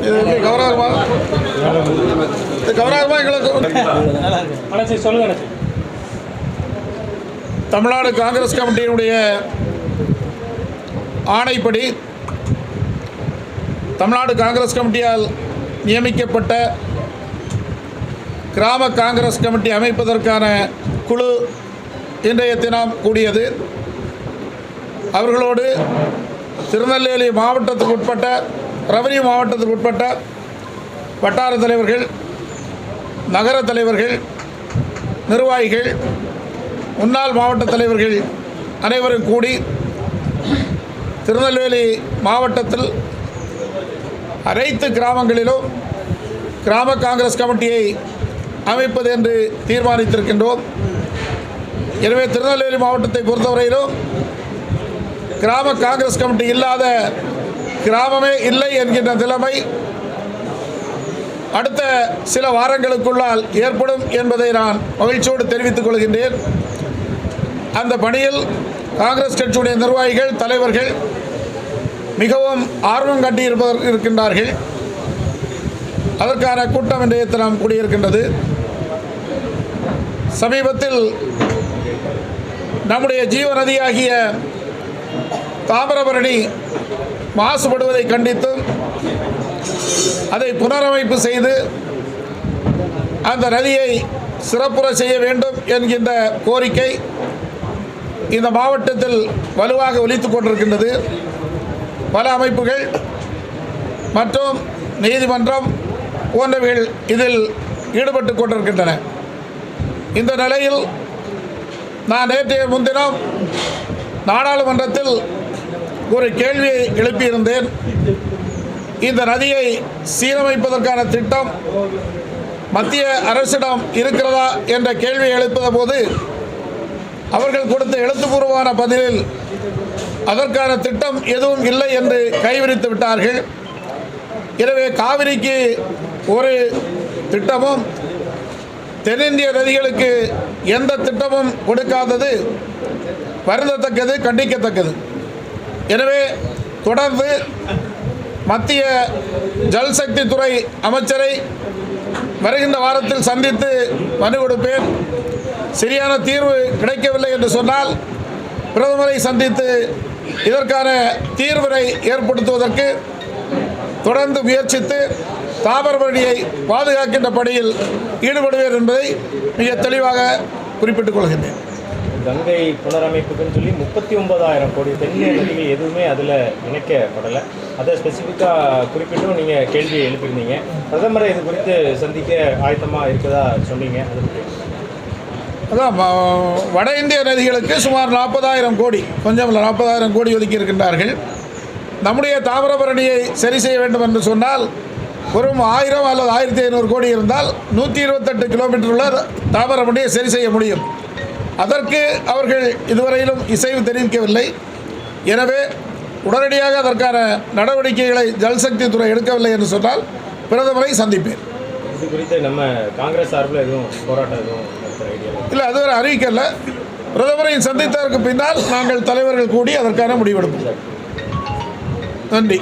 இது கௌரவமா இது கௌரவமா எங்களுக்கு சொல்லுங்க தமிழ்நாடு காங்கிரஸ் கமிட்டியினுடைய ஆணைப்படி தமிழ்நாடு காங்கிரஸ் கமிட்டியால் நியமிக்கப்பட்ட கிராம காங்கிரஸ் கமிட்டி அமைப்பதற்கான குழு இன்றைய தினம் கூடியது. அவர்களோடு திருநெல்வேலி மாவட்டத்துக்கு உட்பட்ட ரவரி மாவட்டத்துக்கு உட்பட்ட வட்டார தலைவர்கள் நகர தலைவர்கள் நிர்வாகிகள் முன்னாள் மாவட்ட தலைவர்கள் அனைவரும் கூடி திருநெல்வேலி மாவட்டத்தில் அனைத்து கிராமங்களிலும் கிராம காங்கிரஸ் கமிட்டியை அமைப்பது என்று தீர்மானித்திருக்கின்றோம். எனவே திருநெல்வேலி மாவட்டத்தை பொறுத்தவரையிலும் கிராம காங்கிரஸ் கமிட்டி இல்லாத கிராமமே இல்லை என்கின்ற நிலைமை அடுத்த சில வாரங்களுக்குள்ளால் ஏற்படும் என்பதை நான் மகிழ்ச்சியோடு தெரிவித்துக் கொள்கின்றேன். அந்த பணியில் காங்கிரஸ் கட்சியுடைய நிர்வாகிகள் தலைவர்கள் மிகவும் ஆர்வம் கட்டியிருப்பதற்கு இருக்கின்றார்கள். அதற்கான கூட்டம் இன்றைய தினம் கூடியிருக்கின்றது. சமீபத்தில் நம்முடைய ஜீவநதியாகிய தாமிரபரணி மாசுபடுவதை கண்டித்து அதை புனரமைப்பு செய்து அந்த நதியை சிறப்புற செய்ய வேண்டும் என்கின்ற கோரிக்கை இந்த மாவட்டத்தில் வலுவாக ஒலித்துக் கொண்டிருக்கின்றது. பல அமைப்புகள் மற்றும் நீதிமன்றம் போன்றவைகள் இதில் ஈடுபட்டு கொண்டிருக்கின்றன. இந்த நிலையில் நான் நேற்றைய முன்தினம் நாடாளுமன்றத்தில் ஒரு கேள்வியை எழுப்பியிருந்தேன். இந்த நதியை சீரமைப்பதற்கான திட்டம் மத்திய அரசிடம் இருக்கிறதா என்ற கேள்வியை எழுப்பிய போது அவர்கள் கொடுத்த எழுத்துப்பூர்வமான பதிலில் அதற்கான திட்டம் எதுவும் இல்லை என்று கைவிரித்து விட்டார்கள். எனவே காவிரிக்கு ஒரு திட்டமும் தென்னிந்திய நதிகளுக்கு எந்த திட்டமும் கொடுக்காதது வருந்தத்தக்கது கண்டிக்கத்தக்கது. எனவே தொடர்ந்து மத்திய ஜல்சக்தி துறை அமைச்சரை வருகின்ற வாரத்தில் சந்தித்து மனு கொடுப்பேன். சரியான தீர்வு கிடைக்கவில்லை என்று சொன்னால் பிரதமரை சந்தித்து இதற்கான தீர்வினை ஏற்படுத்துவதற்கு தொடர்ந்து முயற்சித்து தாமிரபரணியை பாதுகாக்கின்ற பணியில் ஈடுபடுவேன் என்பதை மிக தெளிவாக குறிப்பிட்டுக் கொள்கின்றேன். கங்கை புனரமைப்புக்குன்னு சொல்லி முப்பத்தி ஒன்பதாயிரம் கோடி தென்னிய நதிகள் எதுவுமே அதில் இணைக்கப்படலை. அதை ஸ்பெசிஃபிக்காக குறிப்பிட்டும் நீங்கள் கேள்வி எழுப்பியிருந்தீங்க. பிரதமரை இது குறித்து சந்திக்க ஆயத்தமாக இருக்கதா சொன்னீங்க. அது அதான் வட இந்திய நதிகளுக்கு சுமார் நாற்பதாயிரம் கோடி கொஞ்சம் இல்லை நாற்பதாயிரம் கோடி ஒதுக்கி இருக்கின்றார்கள். நம்முடைய தாமிரபரணியை சரி செய்ய வேண்டும் என்று சொன்னால் வெறும் ஆயிரம் அல்லது ஆயிரத்தி ஐநூறு கோடி இருந்தால் நூற்றி இருபத்தெட்டு கிலோமீட்டர் உள்ள தாமிரபரணியை சரி செய்ய முடியும். அதற்கு அவர்கள் இதுவரையிலும் இசைவு தெரிவிக்கவில்லை. எனவே உடனடியாக அதற்கான நடவடிக்கைகளை ஜல்சக்தி துறை எடுக்கவில்லை என்று சொன்னால் பிரதமரை சந்திப்பேன். இது குறித்து நம்ம காங்கிரஸ் சார்பில் எதுவும் போராட்டம் எதுவும் இல்லை. அதுவரை அறிவிக்கல பிரதமரை சந்தித்ததற்கு பின்னால் நாங்கள் தலைவர்கள் கூடி அதற்கான முடிவெடுப்போம். நன்றி.